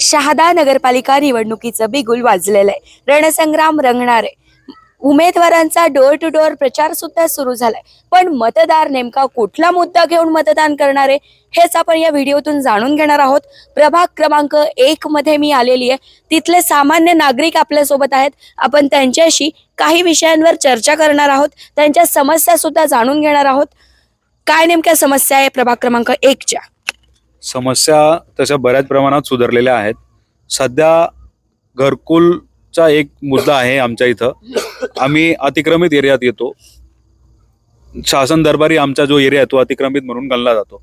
शहादा नगरपालिका निवडणुकीचं बिगुल वाजलेलं आहे. रणसंग्राम रंगणार. आहे उमेदवारांचा डोअर टू डोअर प्रचार सुद्धा सुरू झालाय. पण मतदार नेमका कुठला मुद्दा घेऊन मतदान करणार आहे हेच आपण या व्हिडिओतून जाणून घेणार आहोत. प्रभाग क्रमांक एक मध्ये मी आलेली आहे. तिथले सामान्य नागरिक आपल्यासोबत आहेत. आपण त्यांच्याशी काही विषयांवर चर्चा करणार आहोत. त्यांच्या समस्या सुद्धा जाणून घेणार आहोत. काय नेमक्या समस्या आहे प्रभाग क्रमांक एकच्या? समस्या तशा बऱ्याच प्रमाणात सुधारलेल्या आहेत. सध्या घरकुलचा एक मुद्दा आहे आमच्या इथं. आम्ही अतिक्रमित एरियात येतो. शासन दरबारी आमचा जो एरिया आहे तो अतिक्रमित म्हणून गणला जातो.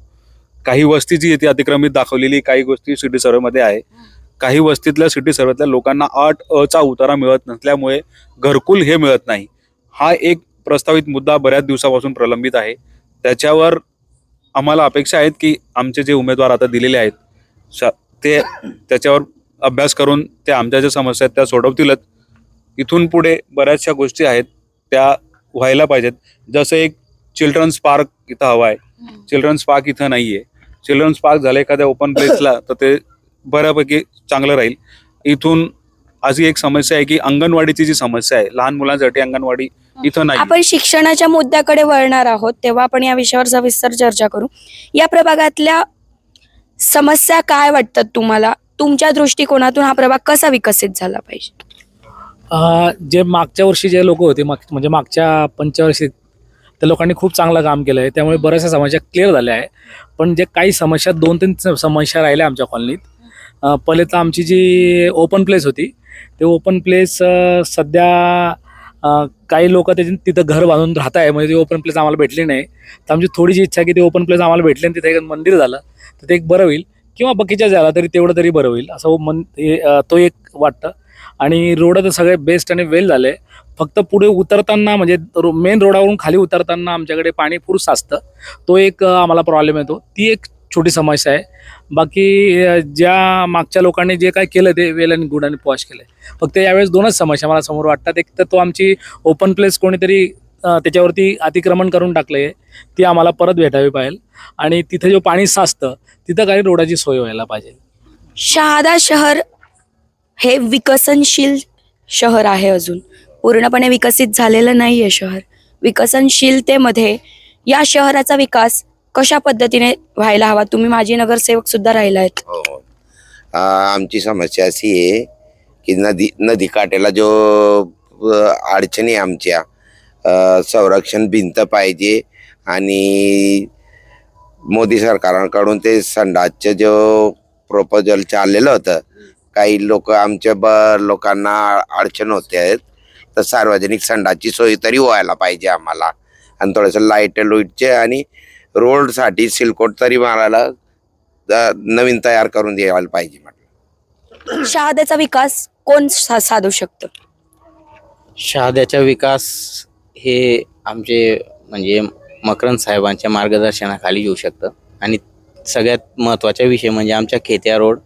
काही वस्ती जी येते अतिक्रमित दाखवलेली काही गोष्टी सिटी सर्वेमध्ये आहे. काही वस्तीतल्या सिटी सर्वेतल्या लोकांना आठ अ चा उतारा मिळत नसल्यामुळे घरकुल हे मिळत नाही. हा एक प्रस्तावित मुद्दा बऱ्याच दिवसापासून प्रलंबित आहे. त्याच्यावर आम्हाला अपेक्षा आहेत की आमचे जे उमेदवार आता दिलेले आहेत शा- ते त्याच्यावर अभ्यास करून ते आमच्या ज्या समस्या आहेत त्या सोडवतीलच. इथून पुढे बऱ्याचशा गोष्टी आहेत त्या व्हायला पाहिजेत. जसं एक चिल्ड्रन्स पार्क इथं हवा आहे. चिल्ड्रन्स पार्क इथं नाही आहे चिल्ड्रन्स पार्क झालं एखाद्या ओपन प्लेसला तर ते बऱ्यापैकी चांगलं राहील. इथून अशी एक समस्या आहे की अंगणवाडीची जी समस्या आहे लहान मुलांसाठी अंगणवाडी इथं नाही. आपण शिक्षणाच्या मुद्द्याकडे वळणार आहोत तेव्हा आपण या विषयावर सविस्तर चर्चा करू. या प्रभागातल्या समस्या काय वाटतात तुम्हाला? तुमच्या दृष्टिकोनातून हा प्रभाग कसा विकसित झाला पाहिजे? अ, जे मागच्या वर्षी जे लोक होते माग म्हणजे मागच्या पंचवर्षी त्या लोकांनी खूप चांगलं काम केलं आहे. त्यामुळे बऱ्याचशा समस्या क्लिअर झाल्या आहे. पण जे काही समस्या दोन तीन स- समस्या राहिल्या आमच्या कॉलनीत अ, पहिले तर आमची जी ओपन प्लेस होती ते ओपन प्लेस सध्या काही लोक त्याची तिथं घर बांधून राहत आहे म्हणजे ते ओपन प्लेस आम्हाला भेटली नाही. तर आमची थोडीशी इच्छा की ते ओपन प्लेस आम्हाला भेटले आणि तिथे एक मंदिर झालं तर ते एक बरं होईल. किंवा बाकीच्या झाला तरी तेवढं तरी बरं होईल. असं मन तो एक वाटतं. आणि रोड तर सगळे बेस्ट आणि वेल झाले. फक्त पुढे उतरताना म्हणजे रो मेन रोडावरून खाली उतरताना आमच्याकडे पाणी पुरुष साचतं. तो एक आम्हाला प्रॉब्लेम येतो. ती एक छोटी समस्या आहे. बाकी ज्या मागच्या लोकांनी जे काय केलं ते वेल आणि गुड आणि पॉश केलं फक्त यावेळेस दोनच समस्या मला समोर वाटतात. एक तर तो आमची ओपन प्लेस कोणीतरी त्याच्यावरती अतिक्रमण करून टाकलं आहे ती आम्हाला परत भेटावी पाहिजे आणि तिथे जो पाणी साचतं तिथं काही रोडाची सोय व्हायला पाहिजे. शहादा शहर हे विकसनशील शहर आहे अजून. पूर्णपणे विकसित झालेलं नाही आहे शहर. विकसनशीलतेमध्ये या शहराचा विकास कशा पद्धतीने व्हायला हवा? तुम्ही माजी नगरसेवक सुद्धा राहिला आहेत. हो, हो आ, आमची समस्या अशी आहे की नदी नदी काठेला जो अ, अडचणी आहे आमच्या अ, संरक्षण भिंत पाहिजे आणि मोदी सरकारांकडून ते संडासचं जो प्रपोजल चाललेलं होतं काही लोक आमच्या ब लोकांना अडचण होते आहेत तर सार्वजनिक संडासची सोय तरी व्हायला पाहिजे आम्हाला. आणि थोडंसं लाइट लुईटचे आणि रोडसाठी सिलकोट तरी मारायला नवीन तयार करून द्यायला पाहिजे म्हटलं. शहाद्याचा विकास कोण सा- साधू शकतं? शहाद्याचा विकास हे आमचे म्हणजे मकरंद साहेबांच्या मार्गदर्शनाखाली येऊ शकतं. आणि सगळ्यात महत्त्वाचा विषय म्हणजे आमच्या खेत्या रोड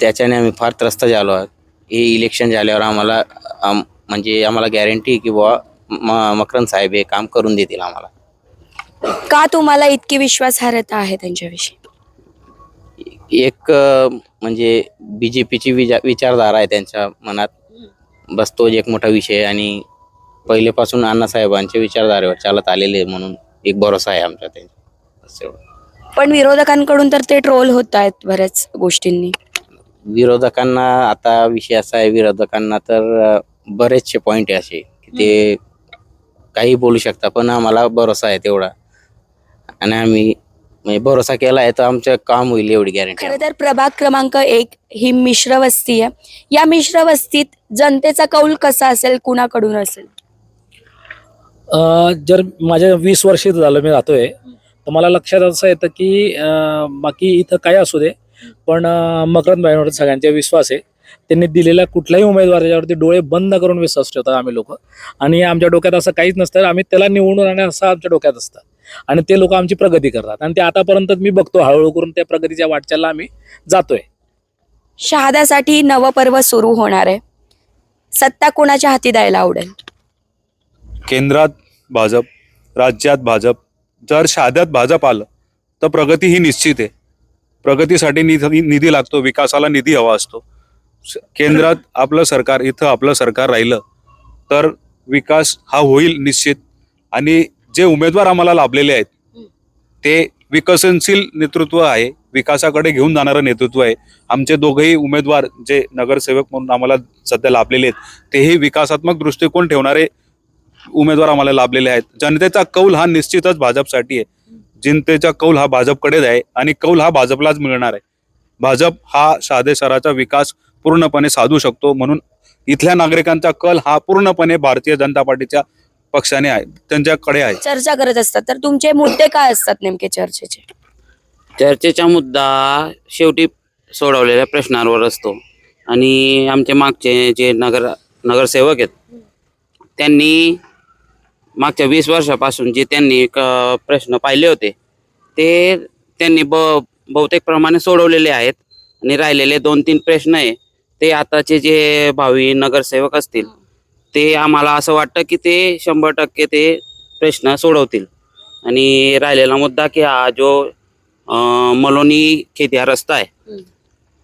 त्याच्याने आम्ही फार त्रस्त झालो आहोत. हे इलेक्शन झाल्यावर आम्हाला आम- म्हणजे आम्हाला गॅरंटी की बुवा म मकरंद साहेब हे काम करून देतील आम्हाला. का तुम्हाला इतकी विश्वासार्हता आहे त्यांच्याविषयी? एक अ, म्हणजे बी जे पीची विचारधारा आहे त्यांच्या मनात. बस तो एक मोठा विषय आहे आणि पहिलेपासून अण्णासाहेबांच्या विचारधारेवर चालत आलेले आहे म्हणून एक भरोसा आहे आमचा त्यांचा. बस एवढं. पण विरोधकांकडून तर ते ट्रोल होत आहेत बऱ्याच गोष्टींनी. विरोधकांना आता विषय असा आहे विरोधकांना तर अ, बरेचसे पॉईंट आहे असे की ते काही बोलू शकता पण आम्हाला भरोसा आहे तेवढा. आणि आम्ही म्हणजे भरोसा केला आहे तर आमचं काम होईल एवढी गॅरंटी खरं तर प्रभाग क्रमांक एक ही मिश्र वस्ती आहे. या मिश्र वस्तीत जनतेचा कौल कसा असेल कुणाकडून असेल? अ, जर माझ्या वीस वर्ष इथं झालं मी राहतोय तर मला लक्षात असं येतं की अ, बाकी इथं काय असू दे पण अ, मकरंद भाईंवर सगळ्यांचा विश्वास आहे. त्यांनी दिलेल्या कुठल्याही उमेदवाराच्यावरती डोळे बंद करून विश्वास ठेवतात आम्ही लोक. आणि आमच्या डोक्यात असं काहीच नसतं आम्ही त्याला निवडून आणण्या असं आमच्या डोक्यात असतं. आणि ते लोक आमची प्रगती करतात. आणि ते आतापर्यंत मी बघतो हळूहळू करून त्या प्रगतीच्या वाटचालला आम्ही जातोय. शहाद्यासाठी नवपर्व सुरू होणार आहे. सत्ता कोणाच्या हाती द्यायला आवडेल? केंद्रात भाजप राज्यात भाजप जर शाद्यात भाजप आलं तर प्रगती ही निश्चित आहे. प्रगतीसाठी निधी निधी लागतो विकासाला निधी हवा असतो. स- केंद्रात आपलं सरकार इथं आपलं सरकार राहिलं तर विकास हा होईल निश्चित. आणि जे उमेदवार आम्हाला लाभलेले आहेत ते विकसनशील नेतृत्व आहे विकासाकडे घेऊन जाणारं नेतृत्व आहे. आमचे दोघेही उमेदवार जे नगरसेवक म्हणून आम्हाला सध्या लाभलेले आहेत तेही विकासात्मक दृष्टिकोन ठेवणारे उमेदवार आम्हाला लाभलेले आहेत. जनतेचा कौल हा निश्चितच भाजपसाठी आहे. जनतेचा कौल हा भाजपकडेच आहे आणि कौल हा भाजपलाच मिळणार आहे. भाजप हा शहादे शहराचा विकास पूर्णपणे साधू शकतो म्हणून इथल्या नागरिकांचा कल हा पूर्णपणे भारतीय जनता पार्टीच्या पक्षाने आहे त्यांच्याकडे आहे. चर्चा करत असतात. तर तुमचे मुद्दे काय असतात नेमके चर्चेचे? चर्चेचा मुद्दा शेवटी सोडवलेल्या प्रश्नांवर असतो. आणि आमचे मागचे जे नगर नगरसेवक आहेत त्यांनी मागच्या वीस वर्षापासून जे त्यांनी प्रश्न पाहिले होते ते त्यांनी ब बहुतेक प्रमाणे सोडवलेले आहेत. आणि राहिलेले दोन तीन प्रश्न आहे ते आताचे जे भावी नगरसेवक असतील ते आम्हाला असं वाटतं की ते शंभर टक्के ते प्रश्न सोडवतील आणि राहिलेला मुद्दा की हा जो मलोनी खेतिया रस्ता आहे.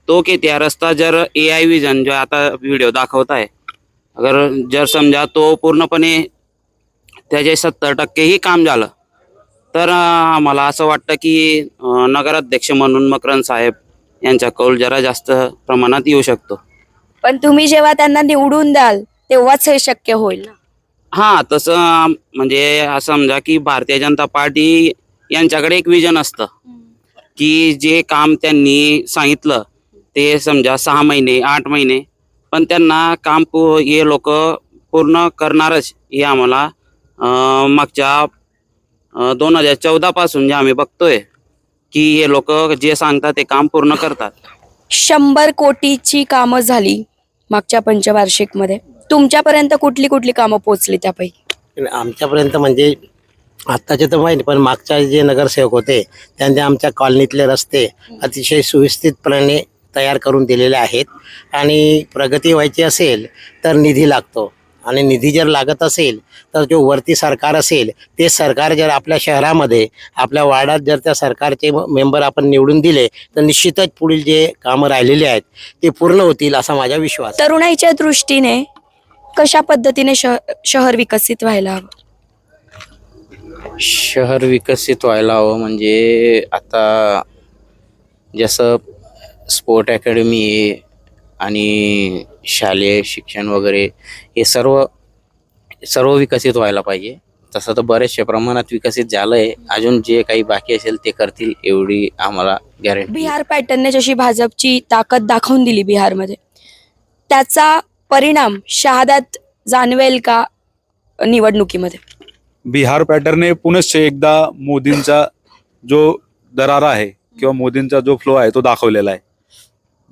तो खेतिया रस्ता जर ए आय विजन जो आता व्हिडिओ दाखवत आहे अगर जर समजा तो पूर्णपणे त्याचे सत्तर टक्केही काम झालं तर आम्हाला असं वाटतं की नगराध्यक्ष म्हणून मकरन साहेब यांचा कौल जरा जास्त प्रमाणात येऊ शकतो पण तुम्ही जेव्हा त्यांना निवडून द्याल तेव्हाच हे शक्य होईल ना. हा तसं म्हणजे असं समजा की भारतीय जनता पार्टी यांच्याकडे एक विजन असतं. की जे काम त्यांनी सांगितलं ते समजा सहा महिने आठ महिने पण त्यांना काम हे लोक पूर्ण करणारच हे आम्हाला मागच्या दोन हजार चौदा पासून जे आम्ही बघतोय की हे लोक जे सांगतात ते काम पूर्ण करतात. शंभर कोटीची कामं झाली मागच्या पंचवार्षिकमध्ये तुमच्यापर्यंत कुठली कुठली कामं पोहोचली त्यापैकी? आमच्यापर्यंत म्हणजे आत्ताचे तर माहिती पण मागच्या जे नगरसेवक होते त्यांनी आमच्या कॉलनीतले रस्ते अतिशय सुव्यवस्थितपणे तयार करून दिलेले आहेत. आणि प्रगती व्हायची असेल तर निधी लागतो. आणि निधी जर लागत असेल तर जो वरती सरकार असेल ते सरकार जर आपल्या शहरामध्ये आपल्या वार्डात जर त्या सरकारचे मेंबर आपण निवडून दिले तर निश्चितच पुढील जे कामं राहिलेली आहेत ते पूर्ण होतील असा माझा विश्वास. तरुणाईच्या दृष्टीने कशा पद्धतीने शह- शहर विकसित व्हायला हवं? शहर विकसित व्हायला हवं म्हणजे आता जसं स्पोर्ट अकॅडमी आहे आणि शालेय शिक्षण वगैरे हे सर्व सर्व विकसित व्हायला पाहिजे. तसं तर बरेचशा प्रमाणात विकसित झालं आहे अजून जे काही बाकी असेल ते करतील एवढी आम्हाला गॅरंटी बिहार पॅटर्नने जशी भाजपची ताकद दाखवून दिली बिहारमध्ये त्याचा परिणाम शहादात जाणवेल का निवडणुकीमध्ये? बिहार पॅटर्नने पुनश्च एकदा मोदींचा जो दरारा आहे किंवा मोदींचा जो फ्लो आहे तो दाखवलेला आहे.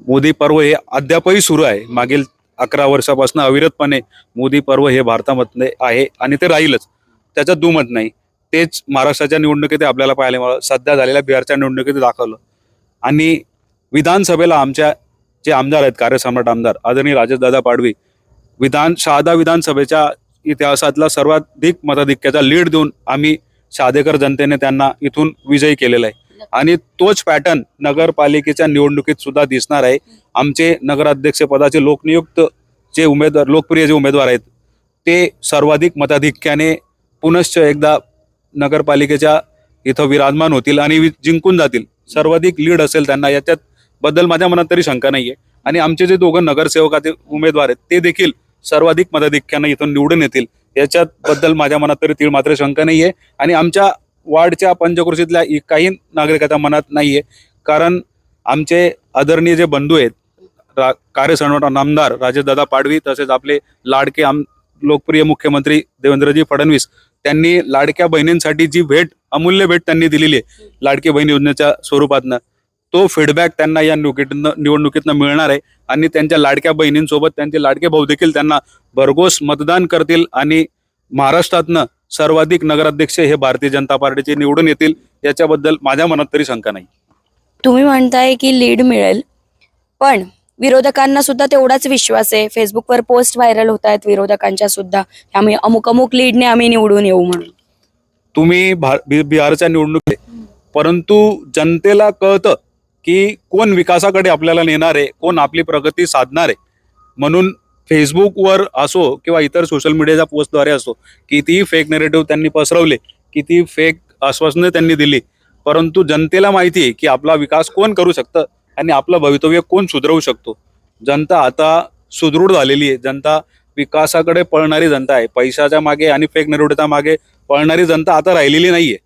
मोदी पर्व हे अद्यापही सुरू आहे. मागील अकरा वर्षापासून अविरतपणे मोदी पर्व हे भारतामध्ये आहे आणि ते राहीलच. त्याच्यात दुमत नाही. तेच महाराष्ट्राच्या निवडणुकीत आपल्याला पाहायला मिळालं. सध्या झालेल्या बिहारच्या निवडणुकीत दाखवलं. आणि विधानसभेला आमच्या जे आमदार आहेत कार्यसम्राट आमदार आदरणीय राजेशदादा पाडवी विधान शहादा विधानसभेच्या इतिहासातला सर्वाधिक मताधिक्याचा लीड देऊन आम्ही शहादेकर जनतेने त्यांना इथून विजयी केलेला आहे. आणि तोच पॅटर्न नगरपालिकेच्या निवडणुकीत सुद्धा दिसणार आहे. आमचे नगराध्यक्ष पदाचे लोकनियुक्त जे उमेदवार लोकप्रिय जे उमेदवार आहेत ते सर्वाधिक मताधिक्याने पुनश्च एकदा नगरपालिकेच्या इथं विराजमान होतील आणि वि- जिंकून जातील. सर्वाधिक लीड असेल त्यांना याच्यात बद्दल माझ्या मनात तरी शंका नाहीये. आणि आमचे जे दोघं नगरसेवकाचे उमेदवार आहेत ते देखील सर्वाधिक मताधिक्यानं इथून निवडून येतील. याच्यात बद्दल माझ्या मनात तरी तीळ मात्र शंका नाहीये. आणि आमच्या वार्डच्या पंचकृषीतल्या काही नागरिकाच्या मनात नाहीये. कारण आमचे आदरणीय जे बंधू आहेत रा कार्यसंघटन आमदार राजेशदादा पाडवी तसेच आपले लाडके आम लोकप्रिय मुख्यमंत्री देवेंद्रजी फडणवीस त्यांनी लाडक्या बहिणींसाठी जी भेट अमूल्य भेट त्यांनी दिलेली आहे लाडकी बहीण योजनेच्या स्वरूपातनं. तो फीडबॅक त्यांना या निवडणुकीतनं निवडणुकीतनं मिळणार आहे. आणि त्यांच्या लाडक्या बहिणींसोबत त्यांचे लाडके भाऊ देखील त्यांना भरघोस मतदान करतील आणि महाराष्ट्रातनं सर्वाधिक नगराध्यक्ष हे भारतीय जनता पार्टीचे निवडून येतील. याच्याबद्दल माझ्या मनात तरी शंका नाही. तुम्ही म्हणताय की लीड मिळेल पण विरोधकांना सुद्धा तेवढाच विश्वास आहे. फेसबुकवर पोस्ट व्हायरल होत आहेत विरोधकांच्या सुद्धा. आम्ही अमुक अमुक लीडने आम्ही निवडून येऊ म्हणून. तुम्ही बिहारच्या निवडणुकीत परंतु जनतेला कळतं की कोण विकासाकडे आपल्याला नेणार आहे कोण आपली प्रगती साधणार. आहे म्हणून फेसबुकवर असो किंवा इतर सोशल मीडियाच्या पोस्टद्वारे असो कितीही फेक नेरेटिव्ह त्यांनी पसरवले किती फेक आश्वासनं त्यांनी दिली परंतु जनतेला माहिती आहे की आपला विकास कोण करू शकतं आणि आपलं भवितव्य कोण सुधरवू शकतो. जनता आता सुदृढ झालेली आहे. जनता विकासाकडे पळणारी जनता आहे. पैशाच्या मागे आणि फेक नेरेटिव्हच्या मागे पळणारी जनता आता राहिलेली नाही आहे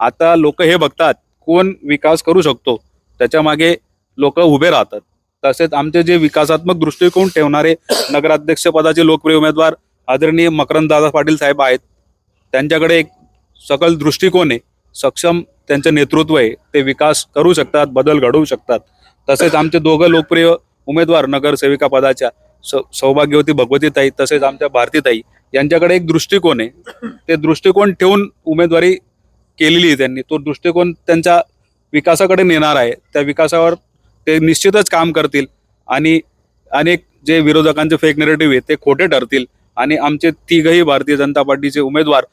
आता लोक हे बघतात कोण विकास करू शकतो? त्याच्यामागे लोक उभे राहतात. तसेच आमचे जे विकासात्मक दृष्टिकोन ठेवणारे नगराध्यक्ष पदाचे लोकप्रिय उमेदवार आदरणीय मकरंददादा पाटील साहेब आहेत. त्यांच्याकडे एक सकल दृष्टिकोन आहे. सक्षम त्यांचं नेतृत्व आहे. ते विकास करू शकतात बदल घडवू शकतात. तसेच आमचे दोघं लोकप्रिय उमेदवार नगरसेविका पदाच्या सौभाग्यवती भगवतीताई तसेच आमच्या भारतीताई यांच्याकडे एक दृष्टिकोन आहे. ते दृष्टिकोन ठेवून उमेदवारी केलेली आहे त्यांनी. तो दृष्टिकोन त्यांच्या विकासाकडे नेणार आहे त्या विकासावर ते निश्चितच काम करतील आणि अनेक जे विरोधकांचे फेक नेरेटिव्ह आहे ते खोटे ठरतील आणि आमचे तिघही भारतीय जनता पार्टीचे उमेदवार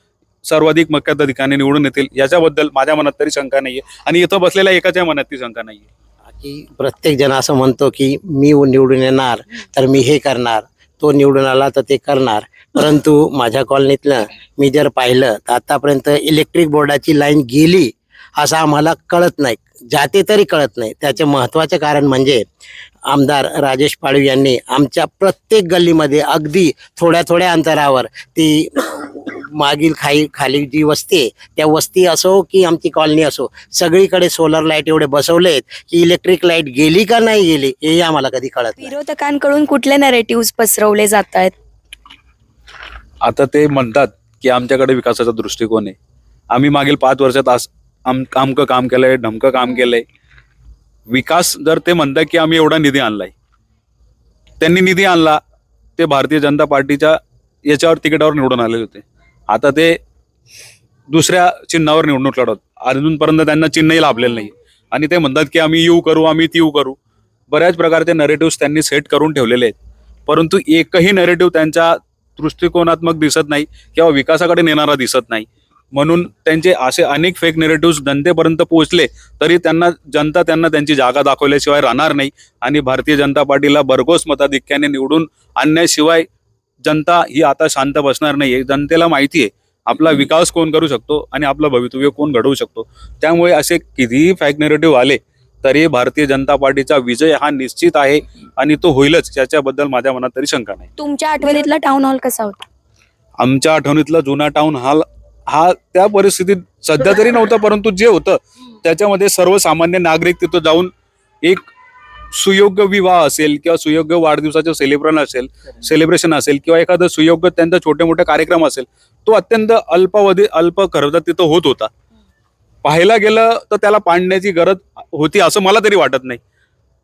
सर्वाधिक मक्याधिकाने निवडून येतील याच्याबद्दल माझ्या मनात तरी शंका नाहीये आणि इथं बसलेल्या एकाच्या मनात ती शंका नाहीये. की प्रत्येक जण असं म्हणतो की मी निवडून येणार तर मी हे करणार तो निवडून आला तर ते करणार. परंतु माझ्या कॉलनीतलं मी जर पाहिलं तर आतापर्यंत इलेक्ट्रिक बोर्डाची लाईन गेली असं आम्हाला कळत नाही. जाते तरी कळत नाही. त्याचे महत्त्वाचे कारण म्हणजे आमदार राजेश पाडवी यांनी आमच्या प्रत्येक गल्लीमध्ये अगदी थोड्या थोड्या अंतरावर ती मागील खाई खाली जी वस्ती त्या वस्ती असो की आमची कॉलनी असो सगळीकडे सोलर लाइट एवढे बसवलेत की इलेक्ट्रिक लाइट गेली का नाही गेली हे आम्हाला कधी कळत नाही. विरोधकांकडून कुठले नरेटिव्ह पसरवले जात आहेत आता ते म्हणतात की आमच्याकडे विकासाचा दृष्टिकोन आहे. आम्ही मागील पाच वर्षात आम आमकं काम केलंय ढमकं काम केलंय. विकास जर ते म्हणतात की आम्ही एवढा निधी आणलाय. त्यांनी निधी आणला ते भारतीय जनता पार्टीच्या याच्यावर तिकिटावर निवडून आलेले होते. आता ते दुसऱ्या चिन्हावर निवडणूक लढवत. अजूनपर्यंत त्यांना चिन्हही लाभलेलं नाही. आणि ते म्हणतात की आम्ही येऊ करू आम्ही ती येऊ करू. बऱ्याच प्रकारचे नरेटिव्ह त्यांनी सेट करून ठेवलेले आहेत. परंतु एकही नरेटिव्ह त्यांच्या दृष्टिकोनात्मक दिसत नाही किंवा विकासाकडे नेणारा दिसत नाही. म्हणून त्यांचे असे अनेक फेक नेरेटिव्ह जनतेपर्यंत पोहोचले तरी त्यांना जनता त्यांना त्यांची जागा दाखवल्याशिवाय राहणार नाही. आणि भारतीय जनता पार्टीला भरघोस मताधिक्याने निवडून आणण्याशिवाय जनता ही आता शांत बसणार नाही जनतेला माहिती आहे आपला विकास कोण करू शकतो आणि आपलं भवितव्य कोण घडवू शकतो? त्यामुळे असे कितीही फॅक नेरेटिव्ह आले तरी भारतीय जनता पार्टीचा विजय हा निश्चित आहे आणि तो होईलच याच्याबद्दल माझ्या मनात तरी शंका नाही. तुमच्या आठवणीतला टाउन हॉल कसा होता? आमच्या आठवणीतला जुना टाउन हॉल हा त्या परिस्थितीत सध्या तरी नव्हता परंतु जे होतं त्याच्यामध्ये सर्वसामान्य नागरिक तिथं जाऊन एक सुयोग्य विवाह असेल किंवा सुयोग्य वाढदिवसाचं सेलिब्रेशन असेल सेलिब्रेशन असेल किंवा एखादं सुयोग्य त्यांचा छोटे मोठे कार्यक्रम असेल तो अत्यंत अल्पावधी अल्प खर्चात तिथं होत होता. पाहायला गेलं तर त्याला पाडण्याची गरज होती असं मला तरी वाटत नाही.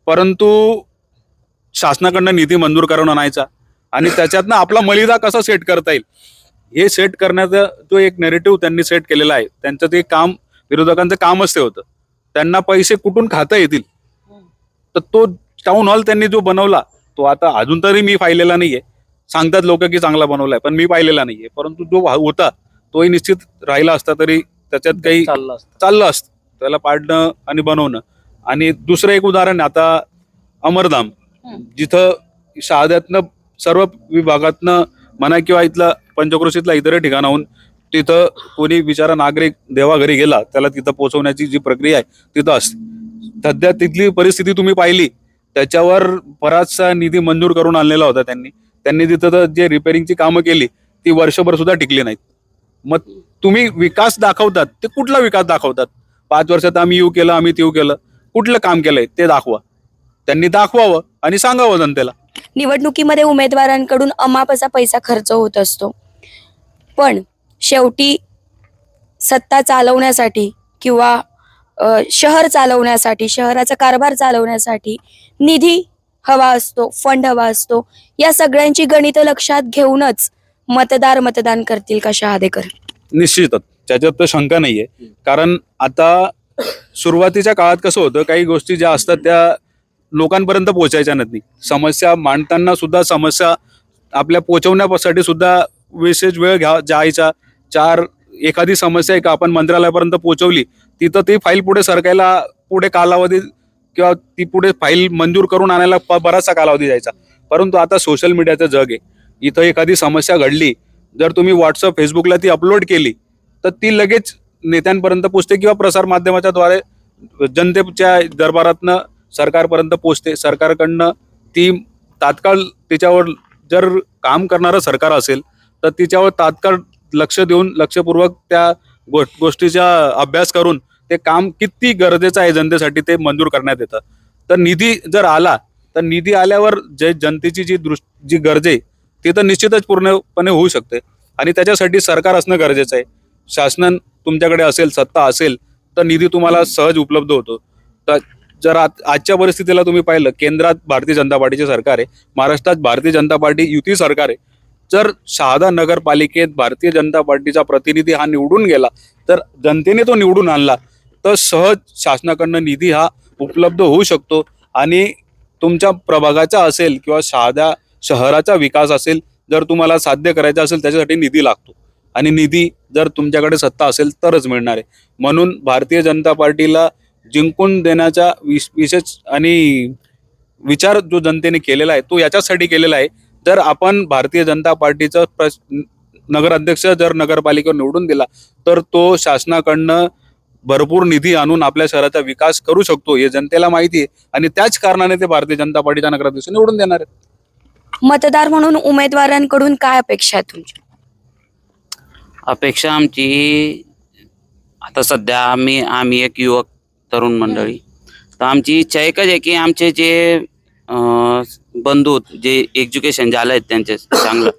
परंतु शासनाकडनं निधी मंजूर करून आणायचा आणि त्याच्यातनं आपला मलिदा कसा सेट करता येईल? हे सेट करण्याचा जो एक नेरेटिव्ह त्यांनी सेट केलेला आहे त्यांचं ते काम विरोधकांचं कामच ते होतं. त्यांना पैसे कुठून खाता येतील? तर तो टाउन हॉल त्यांनी जो बनवला तो आता अजून तरी मी पाहिलेला नाहीये. सांगतात लोक की चांगला बनवलाय पण मी पाहिलेला नाहीये. परंतु जो होता तोही निश्चित राहिला असता तरी त्याच्यात काही चाललं असतं. चाललं असतं. त्याला पाडणं आणि बनवणं. आणि दुसरं एक उदाहरण आहे आता अमरधाम. जिथं शहाद्यातनं सर्व विभागातनं म्हणा किंवा इथला पंचक्रोशीतला इतर ठिकाणाहून तिथं कोणी बिचारा नागरिक देवाघरी गेला त्याला तिथं पोहोचवण्याची जी प्रक्रिया आहे तिथं असते सध्या तिथली परिस्थिती तुम्ही पाहिली त्याच्यावर बराचसा निधी मंजूर करून आणलेला होता त्यांनी. त्यांनी तिथं जे रिपेअरिंगची कामं केली ती वर्षभर सुद्धा टिकली नाहीत. मग तुम्ही विकास दाखवतात ते कुठला विकास दाखवतात? पाच वर्षात आम्ही येऊ केलं आम्ही तेऊ केलं कुठलं काम केलंय? ते दाखवा. त्यांनी दाखवावं आणि सांगावं जनतेला. निवडणुकीमध्ये उमेदवारांकडून अमाप असा पैसा खर्च होत असतो. पण शेवटी सत्ता चालवण्यासाठी किंवा शहर चालवण्यासाठी शहराचा कारभार चालवण्यासाठी निधी हवा असतो फंड हवा असतो. या सगळ्यांची गणितं लक्षात घेऊनच मतदार मतदान करतील का शहादेकर? निश्चितच. त्याच्यात तर शंका नाहीये. कारण आता सुरुवातीच्या काळात कसं होतं काही गोष्टी ज्या असतात त्या लोकांपर्यंत पोहोचायच्या नाही समस्या मांडताना सुद्धा समस्या आपल्या पोहोचवण्यासाठी सुद्धा विशेष वेळ घ्या जायचा चार एखादी समस्या एक आपण मंत्रालयापर्यंत पोहोचवली तिथं ती फाईल पुढे सरकायला पुढे कालावधी किंवा ती पुढे फाईल मंजूर करून आणायला बराचसा कालावधी जायचा. परंतु आता सोशल मीडियाचं जग आहे. इथं एखादी समस्या घडली जर तुम्ही व्हॉट्सअप फेसबुकला ती अपलोड केली तर ती लगेच नेत्यांपर्यंत पोचते किंवा प्रसार माध्यमाच्या द्वारे जनतेच्या दरबारातनं सरकारपर्यंत पोचते सरकारकडनं ती तात्काळ त्याच्यावर जर काम करणारं सरकार असेल तर तिच्यावर तात्काळ लक्ष देऊन लक्षपूर्वक त्या गो गोष्टीचा अभ्यास करून ते काम किती गरजेचं आहे जनतेसाठी ते मंजूर करण्यात येतं. तर निधी जर आला तर निधी आल्यावर जे जनतेची जी दृष्ट जी गरजे ती तर निश्चितच पूर्णपणे होऊ शकते. आणि त्याच्यासाठी सरकार असणं गरजेचं आहे. शासन तुमच्याकडे असेल सत्ता असेल तर निधी तुम्हाला सहज उपलब्ध होतो. तर जर आज- आजच्या परिस्थितीला तुम्ही पाहिलं केंद्रात भारतीय जनता पार्टीचे सरकार आहे महाराष्ट्रात भारतीय जनता पार्टी युती सरकार आहे जर शहादा नगरपालिकेत भारतीय जनता पार्टीचा प्रतिनिधी हा निवडून गेला तर जनतेने तो निवडून आणला. तर सहज शासनाकडनं निधी हा उपलब्ध होऊ शकतो आणि तुमच्या प्रभागाचा असेल किंवा शहादा शहराचा विकास असेल जर तुम्हाला साध्य करायचा असेल त्याच्यासाठी निधी लागतो. आणि निधी जर तुमच्याकडे सत्ता असेल तरच मिळणार आहे. म्हणून भारतीय जनता पार्टीला जिंकून देण्याचा विश विशेष आणि विचार जो जनतेने केलेला आहे तो याच्यासाठी केलेला आहे जर आपण भारतीय जनता पार्टीचं प्रश नगराध्यक्ष जर नगरपालिकेवर निवडून दिला तर तो शासनाकडनं भरपूर निधी आणून आपल्या शहराचा विकास करू शकतो हे जनतेला माहिती आहे. आणि त्याच कारणाने ते भारतीय जनता पार्टीचा नगराध्यक्ष निवडून देणार आहेत. मतदार म्हणून उमेदवारांकडून काय अपेक्षा आहे तुमच्या? अपेक्षा आमची आता सध्या आम्ही आम्ही एक युवक तरुण मंडळी. तर आमची इच्छा एकच आहे की आमचे जे अं, बंधू जे एज्युकेशन झालं आहेत त्यांचे चांगलं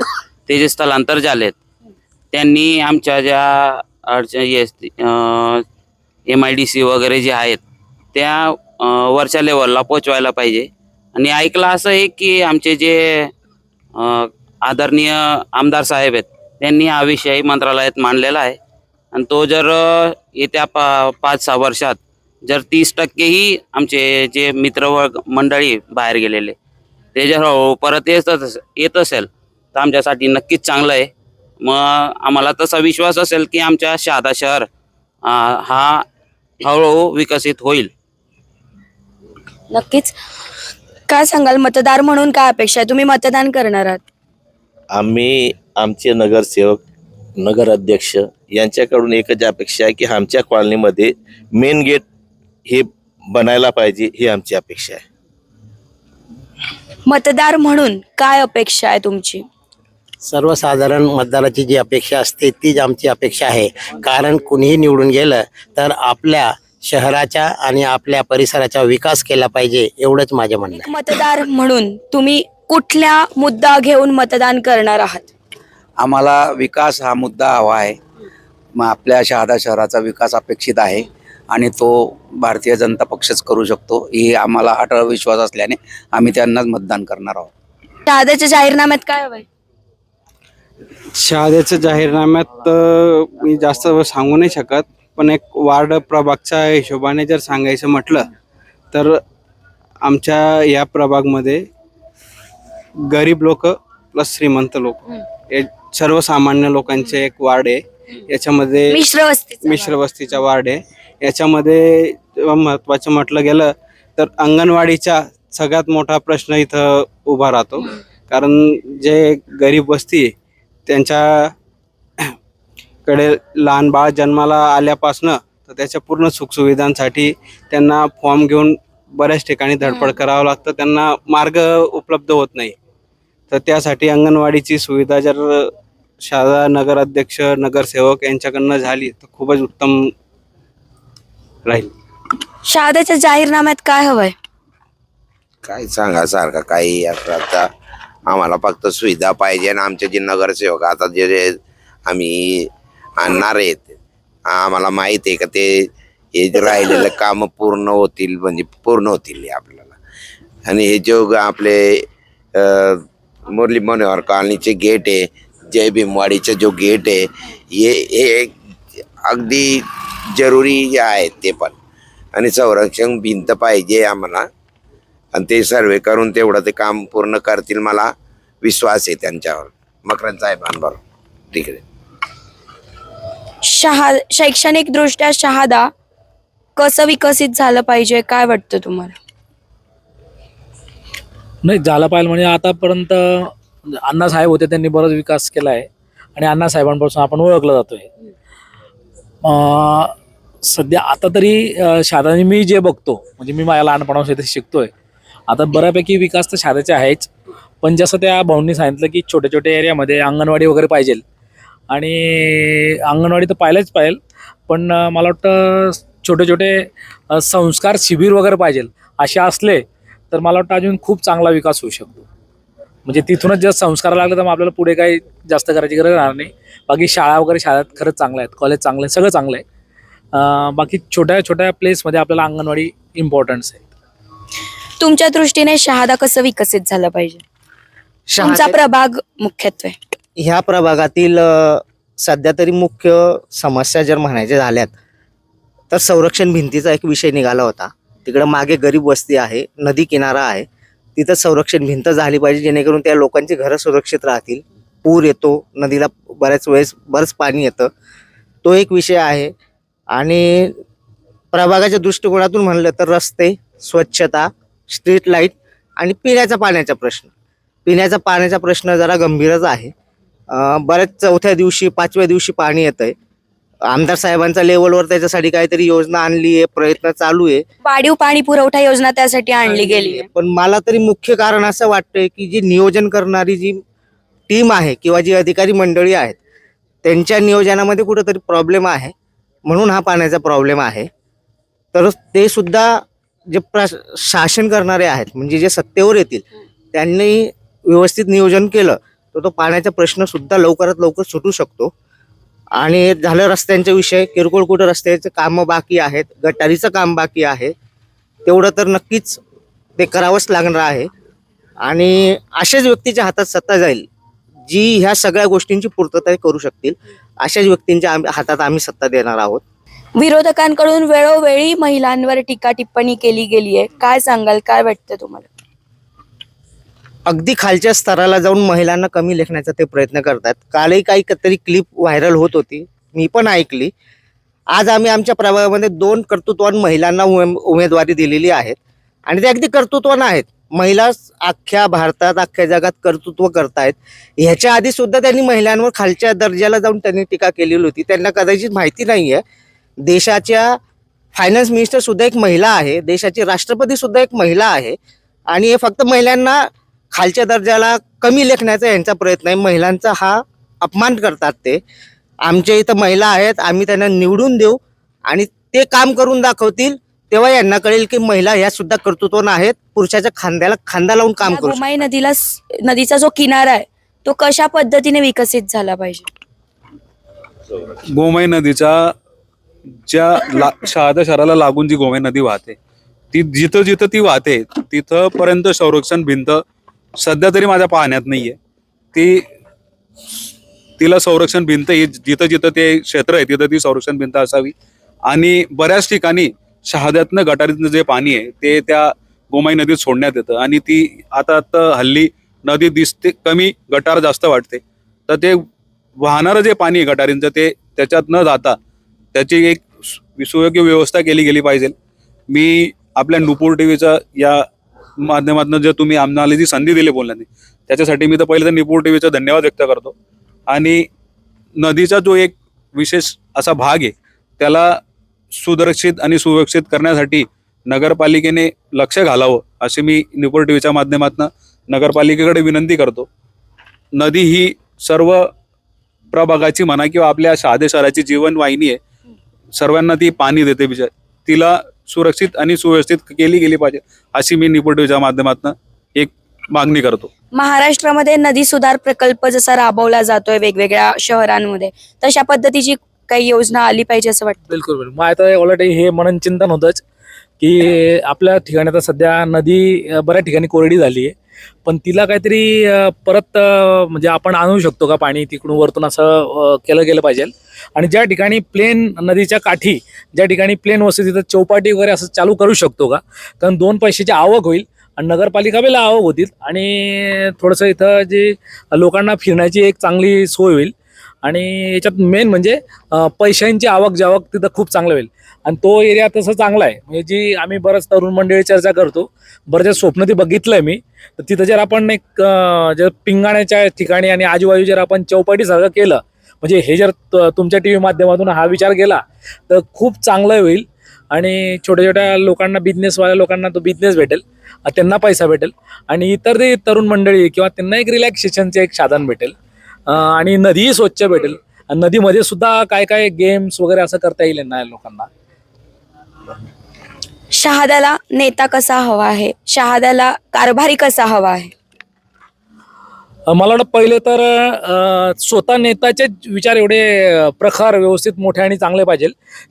ते जे स्थलांतर झाले आहेत त्यांनी आमच्या ज्या अडचण एम आय डी सी वगैरे जे आहेत त्या अं, वरच्या लेवलला पोचवायला पाहिजे. आणि ऐकलं असं आहे की आमचे जे अं, आदरणीय आमदार साहेब आहेत त्यांनी हा विषय मंत्रालयात मांडलेला आहे. आणि तो जर अ, येत्या पा पाच सहा वर्षात जर तीस टक्केही आमचे जे मित्र वर्ग मंडळी बाहेर गेलेले ते जर हळूहळू परत येत येत असेल तर आमच्यासाठी नक्कीच चांगलं आहे. मग आम्हाला तसा विश्वास असेल की आमच्या शहादा शहर हा हळूहळू विकसित होईल. नक्कीच. काय सांगाल? मतदार म्हणून काय अपेक्षा आहे? तुम्ही मतदान करणार आहात. आम्ही आमचे नगरसेवक नगराध्यक्ष यांच्याकडून एकच अपेक्षा आहे की आमच्या कॉलनीमध्ये मेन गेट हे बनायला पाहिजे ही आमची अपेक्षा आहे. मतदार म्हणून काय अपेक्षा आहे तुमची? सर्वसाधारण मतदाराची जी अपेक्षा असते तीच आमची अपेक्षा आहे. कारण कुणीही निवडून गेलं तर आपल्या शहराच्या आणि आपल्या परिसराचा विकास केला पाहिजे एवढंच माझं म्हणणं आहे. एक मतदार म्हणून तुम्ही कुठल्या मुद्दा घेऊन मतदान करणार आहात? आम्हाला विकास हा मुद्दा हवा आहे. मग आपल्या शहादा शहराचा विकास अपेक्षित आहे. आणि तो भारतीय जनता पक्षच करू शकतो ही आम्हाला अटळ विश्वास असल्याने आम्ही त्यांनाच मतदान करणार आहोत. शहादाच्या जाहीरनाम्यात काय हवंय? शहाद्याच्या जाहीरनाम्यात अ, मी जास्त सांगू नाही शकत पण एक वार्ड प्रभागच्या हिशोबाने जर सांगायचं म्हटलं तर आमच्या या प्रभागमध्ये गरीब लोक प्लस श्रीमंत लोक हे सर्वसामान्य लोकांचे एक वार्ड आहे. याच्यामध्ये मिश्र वस्ती मिश्र वस्तीचा वार्ड आहे. याच्यामध्ये जेव्हा महत्वाचं म्हटलं गेलं तर अंगणवाडीचा सगळ्यात मोठा प्रश्न इथं उभा राहतो. कारण जे गरीब वस्ती आहे त्यांच्या कडे लहान बाळ जन्माला आल्यापासनं तर त्याच्या पूर्ण सुखसुविधांसाठी त्यांना फॉर्म घेऊन बऱ्याच ठिकाणी धडपड करावं लागतं. त्यांना मार्ग उपलब्ध होत नाही. तर त्यासाठी अंगणवाडीची सुविधा जर शाळा नगराध्यक्ष नगरसेवक यांच्याकडनं झाली तर खूपच उत्तम राहील. शहादाच्या जाहीरनाम्यात काय हवंय? काय सांगा सारखं काही असं आता आम्हाला फक्त सुविधा पाहिजे आणि आमचे जे नगरसेवक आता जे जे आम्ही आणणार आहेत आम्हाला माहीत आहे का ते हे जे राहिलेले काम पूर्ण होतील म्हणजे पूर्ण होतील हे आपल्याला. आणि हे जो ग- आपले अं, मुरली मनोहर कॉलनीचे गेट आहे जय भीमवाडीचे जो गेट आहे हे हे अगदी जरुरी आहेत ते पण. आणि संरक्षण भिंत पाहिजे आम्हाला. आणि ते सर्वे करून तेवढं ते काम पूर्ण करतील मला विश्वास आहे त्यांच्यावर. मकरंद साहेबांवर ठीक आहे शहा शैक्षणिक दृष्ट्या शहादा कसं विकसित झालं पाहिजे काय वाटतं तुम्हाला? नाही झालं पाहिजे म्हणजे आतापर्यंत अण्णासाहेब होते त्यांनी बराच विकास केला आहे आणि अण्णासाहेबांपासून आपण ओळखलं जातोय. सध्या आता तरी अं, मी जे बघतो म्हणजे मी माझ्या लहानपणापासून इथे शिकतोय आता बऱ्यापैकी विकास तर शाळेचे आहेच पण जसं त्या भाऊंनी सांगितलं की छोट्या छोट्या एरियामध्ये अंगणवाडी वगैरे पाहिजे आणि अंगणवाडी तर पाहिलंच पाहिजे पण मला वाटतं छोटे छोटे संस्कार शिबिर वगैरे पाहिजे असे असले तर मला वाटतं अजून खूप चांगला विकास होऊ शकतो. म्हणजे तिथूनच जर संस्कार लागले तर मग आपल्याला पुढे काही जास्त करायची गरज राहणार नाही. बाकी शाळा वगैरे शाळेत खरंच चांगल्या आहेत. कॉलेज चांगलं आहे सगळं चांगलं आहे. बाकी छोट्या छोट्या प्लेसमध्ये आपल्याला अंगणवाडी इम्पॉर्टन्स आहे. तुमच्या दृष्टीने शहादा कसं विकसित झालं पाहिजे? तुमचा शहादे- प्रभाग मुख्यत्वे. ह्या प्रभागातील सध्या तरी मुख्य समस्या जर म्हणायच्या झाल्यात तर संरक्षण भिंतीचा एक विषय निघाला होता. तिकडं मागे गरीब वस्ती आहे नदी किनारा आहे. तिथं संरक्षण भिंत झाली पाहिजे जेणेकरून त्या लोकांची घरं सुरक्षित राहतील. पूर येतो नदीला बऱ्याच वेळेस बरंच पाणी येतं. तो एक विषय आहे. आणि प्रभागाच्या दृष्टिकोनातून म्हणलं तर रस्ते स्वच्छता स्ट्रीट लाइट आणि पिण्याचा पाण्याचा प्रश्न. पिण्याचा पाण्याचा प्रश्न जरा गंभीरच आहे. बऱ्याच चौथ्या दिवशी पाचव्या दिवशी पाणी येतं आहे आमदार साहेबांच्या लेवलवर त्याच्यासाठी काहीतरी योजना आणली आहे प्रयत्न चालू आहे. वाढीव पाणी पुरवठा योजना त्यासाठी आणली गेली आहे. पण मला तरी मुख्य कारण असं वाटतंय की जी नियोजन करणारी जी टीम आहे किंवा जी अधिकारी मंडळी आहेत त्यांच्या नियोजनामध्ये कुठंतरी प्रॉब्लेम आहे. म्हणून हा पाण्याचा प्रॉब्लेम आहे. तर ते सुद्धा जे प्र शासन करणारे आहेत म्हणजे जे सत्तेवर येतील त्यांनी व्यवस्थित नियोजन केलं तर तो पाण्याचा प्रश्न सुद्धा लवकरात लवकर सुटू शकतो. आणि झालं रस्त्यांच्या विषय किरकोळ कुठं रस्त्याचे कामं बाकी आहेत गटारीचं काम बाकी आहे. तेवढं तर नक्कीच ते करावंच लागणार आहे. आणि अशाच व्यक्तीच्या हातात सत्ता जाईल जी ह्या सगळ्या गोष्टींची पूर्तता करू शकतील अशाच व्यक्तींच्या हातात आम्ही सत्ता देणार आहोत. विरोधकांकडून वेळोवेळी महिलांवर टीका टिप्पणी केली गेली आहे काय सांगाल? काय वाटतं तुम्हाला? अगदी खालच्या स्तराला जाऊन महिलांना कमी लेखण्याचा ते प्रयत्न करतात. कालही काही तरी क्लिप व्हायरल होत होती. मी पण ऐकली. आज आम्ही आमच्या प्रभागामध्ये दोन कर्तृत्वान महिलांना उमे- उमेदवारी दिलेली आहेत. आणि ते अगदी कर्तृत्वान आहेत. महिला अख्ख्या भारतात अख्ख्या जगात कर्तृत्व करतायत. ह्याच्या आधी सुद्धा त्यांनी महिलांवर खालच्या दर्जाला जाऊन त्यांनी टीका केलेली होती. त्यांना कदाचित माहिती नाही आहे देशाच्या फायनान्स मिनिस्टर सुद्धा एक महिला आहे. देशाची राष्ट्रपती सुद्धा एक महिला आहे. आणि हे फक्त महिलांना खालच्या दर्जाला कमी लेखण्याचा यांचा प्रयत्न आहे. महिलांचा हा अपमान करतात ते. आमच्या इथं महिला आहेत आम्ही त्यांना निवडून देऊ आणि ते काम करून दाखवतील तेव्हा यांना कळेल की महिला ह्या सुद्धा कर्तृत्वान आहेत. पुरुषाच्या खांद्याला खांदा लावून काम या करू गोमाई नदीला नदीचा जो किनारा आहे तो कशा पद्धतीने विकसित झाला पाहिजे? गोमय नदीच्या ज्या ला शहादा शहराला लागून जी गोमय नदी वाहते ती जिथं जिथं ती वाहते तिथं पर्यंत संरक्षण भिंत सध्या तरी माझ्या पाहण्यात नाहीये. ती तिला संरक्षण भिंत ही जिथं जिथं ते क्षेत्र आहे तिथं ती संरक्षण भिंत असावी. आणि बऱ्याच ठिकाणी शहाद्यातनं गटारीतनं जे पाणी आहे ते त्या गोमाई नदीत सोडण्यात येतं. आणि ती आता आता हल्ली नदी दिसते कमी गटार जास्त वाटते तर ते वाहणारं जे पाणी आहे गटारींचं ते त्याच्यात न जाता त्याची एक सु- सुयोग्य व्यवस्था केली गेली पाहिजे. मी आपल्या नुपूर टी व्हीचा या माध्यमातून जर तुम्ही आम्हाला जी संधी दिली बोलण्याची त्याच्यासाठी मी तर पहिले तर निपूर टीव्हीचा धन्यवाद व्यक्त करतो. आणि नदीचा जो एक विशेष असा भाग आहे त्याला सुरक्षित आणि सुरक्षित करण्यासाठी नगरपालिकेने लक्ष घालावं अशी मी निपूर टीव्हीच्या माध्यमातून नगरपालिकेकडे विनंती करतो. नदी ही सर्व प्रभागाची म्हणा किंवा आपल्या शहादे शहराची जीवनवाहिनी आहे सर्वांना ती पाणी देते बिचार. तिला सुरक्षित आणि सुव्यवस्थित केली गेली पाहिजे अशी मी निपूर टीव्हीच्या माध्यमातून एक मागणी करतो. महाराष्ट्रामध्ये नदी सुधार प्रकल्प जसा राबवला जातोय वेगवेगळ्या शहरांमध्ये तशा पद्धतीची काही योजना आली पाहिजे असं वाटतं? बिलकुल बिलकुल. मग आता ऑलरेडी हे मनन चिंतन होतंच की आपल्या ठिकाणी आता सध्या नदी अं, बऱ्याच ठिकाणी कोरडी झाली आहे पण तिला काहीतरी परत म्हणजे आपण आणू शकतो का पाणी तिकडून वरतून असं केलं गेलं पाहिजे. आणि ज्या ठिकाणी प्लेन नदीच्या काठी ज्या ठिकाणी प्लेन वस्तू तिथं चौपाटी वगैरे असं चालू करू शकतो का? कारण दोन पैशाची आवक होईल आणि नगरपालिका बी आवक होतील आणि थोडंसं इथं जे लोकांना फिरण्याची एक चांगली सोय होईल. आणि याच्यात मेन म्हणजे पैशांची आवक जावक तिथं खूप चांगलं होईल. आणि तो एरिया तसं चांगला आहे. म्हणजे जी आम्ही बरंच तरुण मंडळी चर्चा करतो बरंच स्वप्न ते बघितलंय मी तर तिथं जर आपण एक जर पिंगाण्याच्या ठिकाणी आणि आजूबाजू जर आपण चौपाटीसारखं केलं म्हणजे हे जर त- तुमच्या टी व्ही माध्यमातून हा विचार केला तर खूप चांगलं होईल. आणि छोट्या छोट्या लोकांना बिझनेसवाल्या लोकांना तो बिझनेस भेटेल त्यांना पैसा भेटेल. आणि इतर ते तरुण मंडळी किंवा त्यांना एक रिलॅक्सेशनचे एक साधन भेटेल. आणि नदीही स्वच्छ भेटेल. आणि नदीमध्ये सुद्धा काय काय गेम्स वगैरे असं करता येईल ना लोकांना? शहाद्याला नेता कसा हवा आहे? शहाद्याला कारभारी कसा हवा आहे? मला वाटतं पहिले तर स्वतः नेताचे विचार एवढे प्रखर व्यवस्थित मोठे आणि चांगले पाहिजे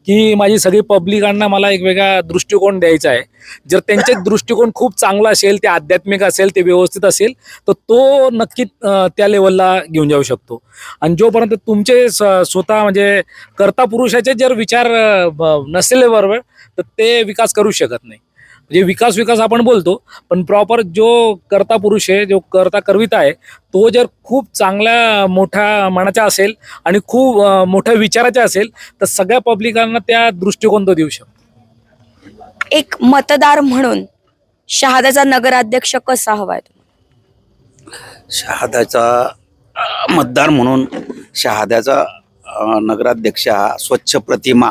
की माझी सगळी पब्लिकांना मला एक वेगळा दृष्टिकोन द्यायचा आहे. जर त्यांचे दृष्टिकोन खूप चांगला असेल ते आध्यात्मिक असेल ते व्यवस्थित असेल तर तो नक्की त्या लेवलला घेऊन जाऊ शकतो. आणि जोपर्यंत तुमचे स्वतः म्हणजे कर्ता पुरुषाचे जर विचार नसले बरोबर तर ते विकास करू शकत नाही. म्हणजे विकास विकास आपण बोलतो पण प्रॉपर जो कर्ता पुरुष आहे जो कर्ता करविता आहे तो जर खूप चांगल्या मोठ्या मनाचा असेल आणि खूप मोठ्या विचाराचा असेल तर सगळ्या पब्लिकांना त्या दृष्टिकोन तो देऊ शकतो. एक मतदार म्हणून शहाद्याचा नगराध्यक्ष कसा हवाय शहाद्याचा अ, मतदार म्हणून शहाद्याचा नगराध्यक्ष हा स्वच्छ प्रतिमा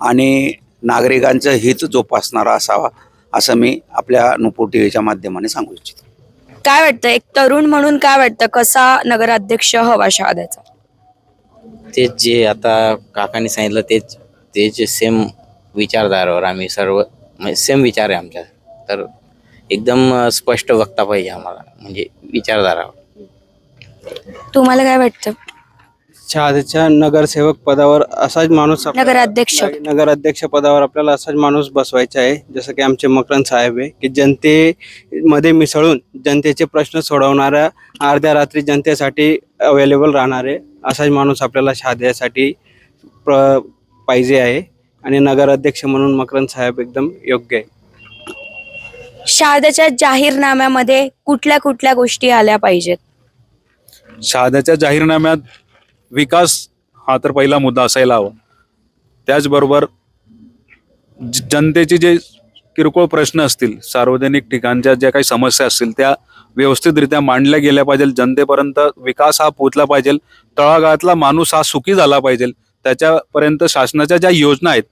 आणि नागरिकांचं हित जोपासणारा असावा. असं मी आपल्या नुपूर टी व्हीच्या माध्यमाने सांगू इच्छितो. काय वाटतं? एक तरुण म्हणून काय वाटतं? कसा नगराध्यक्ष हवा शहाद्याचा? तेच जे आता काकांनी सांगितलं तेच तेच सेम विचारधारावर आम्ही सर्व म्हणजे सेम विचार आहे आमच्या. तर एकदम स्पष्ट वक्ता पाहिजे आम्हाला. म्हणजे विचारधारावर तुम्हाला काय वाटतं? शहाद्याच्या नगरसेवक पदावर असाच माणूस आपल्याला- नगराध्यक्ष. नगराध्यक्ष पदावर आपल्याला असाच माणूस बसवायचा आहे. जसं की आमचे मकरन साहेब आहे की जनतेमध्ये मिसळून जनतेचे प्रश्न सोडवणाऱ्या अर्ध्या रात्री जनतेसाठी अवेलेबल राहणारे असाच माणूस आपल्याला शहाद्यासाठी प्र पाहिजे आहे. आणि नगराध्यक्ष म्हणून मकरन साहेब एकदम योग्य आहे. शहाद्याच्या जाहीरनाम्यामध्ये कुठल्या कुठल्या गोष्टी आल्या पाहिजेत? शहाद्याच्या जाहीरनाम्यात विकास हा तर पहिला मुद्दा असायला हवा. त्याचबरोबर ज- जनतेचे जे किरकोळ प्रश्न असतील सार्वजनिक ठिकाणच्या ज्या काही समस्या असतील त्या व्यवस्थितरित्या मांडल्या गेल्या पाहिजे जनतेपर्यंत विकास हा पोचला पाहिजे. तळागाळातला माणूस हा सुखी झाला पाहिजे. त्याच्यापर्यंत शासनाच्या ज्या योजना आहेत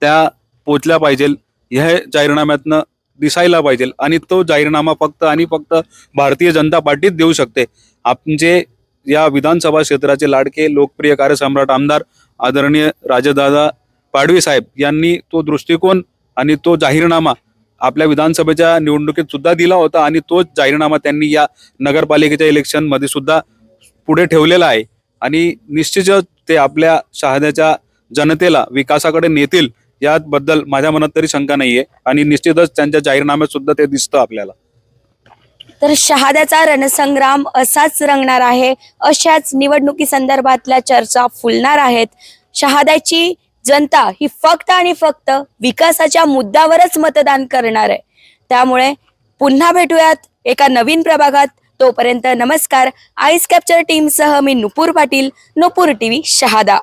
त्या पोचल्या पाहिजे. ह्या जाहीरनाम्यातनं दिसायला पाहिजे. आणि तो जाहीरनामा फक्त आणि फक्त भारतीय जनता पार्टीच देऊ शकते. आमचे या विधानसभा क्षेत्राचे लाडके लोकप्रिय कार्यसम्राट आमदार आदरणीय राजदादा पाडवी साहेब यांनी तो दृष्टिकोन आणि तो जाहीरनामा आपल्या विधानसभेच्या निवडणुकीत सुद्धा दिला होता आणि तोच जाहीरनामा त्यांनी या नगरपालिकेच्या इलेक्शनमध्ये सुद्धा पुढे ठेवलेला आहे. आणि निश्चितच ते आपल्या शहाद्याच्या जनतेला विकासाकडे नेतील याबद्दल माझ्या मनात तरी शंका नाहीये आणि निश्चितच त्यांच्या जाहीरनाम्यात सुद्धा ते दिसतं आपल्याला. तर शहाद्याचा रणसंग्राम असाच रंगणार आहे. अशाच निवडणुकी संदर्भातल्या चर्चा फुलणार आहेत. शहाद्याची जनता ही फक्त आणि फक्त विकासाच्या मुद्द्यावरच मतदान करणार आहे. त्यामुळे पुन्हा भेटूयात एका नवीन प्रभागात. तोपर्यंत नमस्कार. आईस कॅप्चर टीमसह मी नुपूर पाटील नुपूर टीव्ही शहादा.